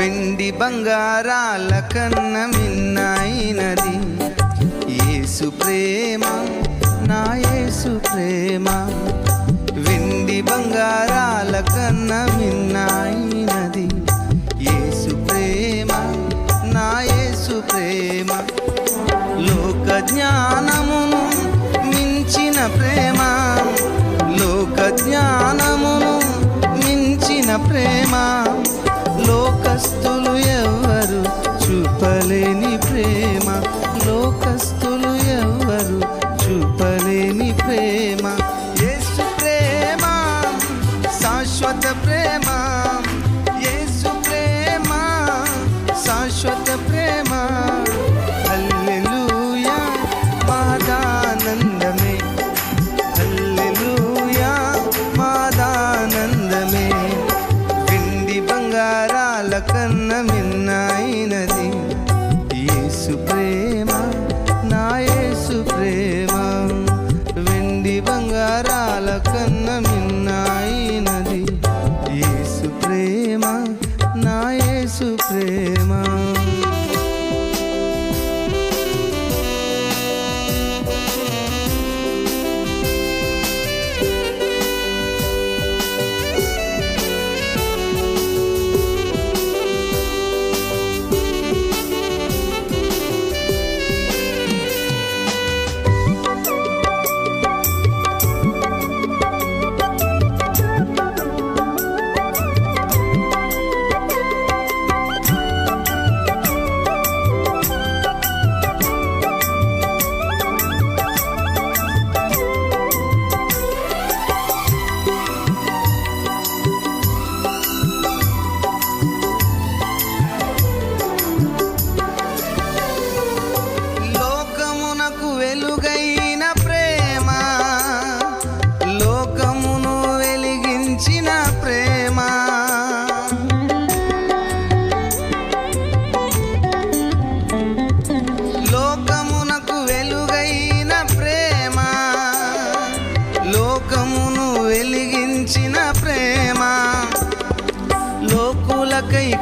వెండి బంగారాల కన్న మిన్నైనది యేసు ప్రేమ నా యేసు ప్రేమ. వెండి బంగారాల కన్న మిన్నైనది యేసు ప్రేమ నా యేసు ప్రేమ. లోక జ్ఞానమును మించిన ప్రేమ. లోక జ్ఞానమును మించిన ప్రేమ. లోకస్తులు ఎవ్వరు చూపలేని ప్రేమ. లోకస్తులు ఎవ్వరు చూపలేని ప్రేమ. యేసు ప్రేమ శాశ్వత ప్రేమ.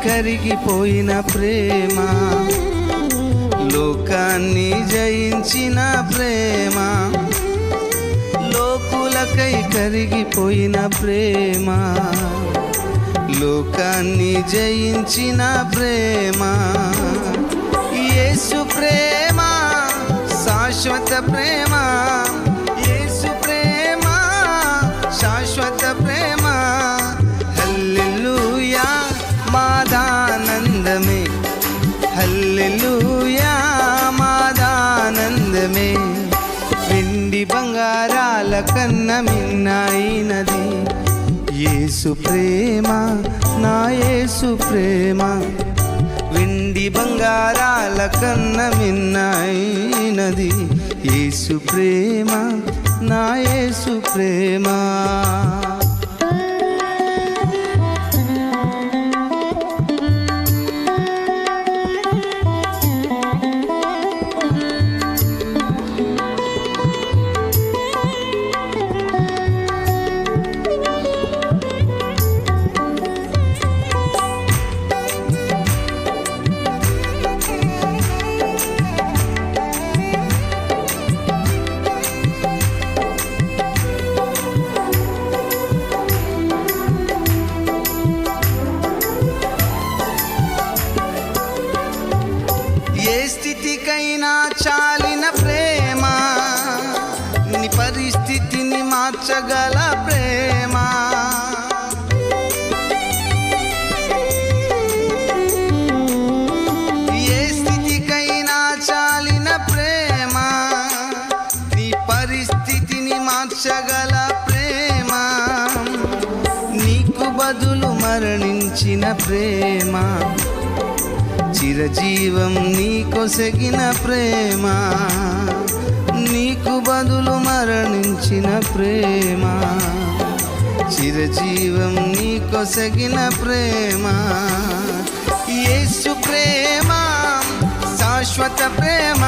కరిగిపోయిన ప్రేమ. లోకాన్ని జయించిన ప్రేమ. లోకులకై కరిగిపోయిన ప్రేమ. లోకాన్ని జయించిన ప్రేమ. యేసు ప్రేమ శాశ్వత ప్రేమ. కన్న మిన్నైనది యేసు ప్రేమ నా యేసు ప్రేమ. వెండి బంగారాల కన్న మిన్నైనది యేసు ప్రేమ నా యేసు ప్రేమ. నీ పరిస్థితిని మార్చగల ప్రేమ. ఏ స్థితికైనా చాలిన ప్రేమ నీ పరిస్థితిని మార్చగల ప్రేమ. నీకు బదులు మరణించిన ప్రేమ చిరజీవం నీకొసగిన ప్రేమ. పాదులు మరణించిన ప్రేమ. చిరజీవం నీకొసగిన ప్రేమ. యేసు ప్రేమ శాశ్వత ప్రేమ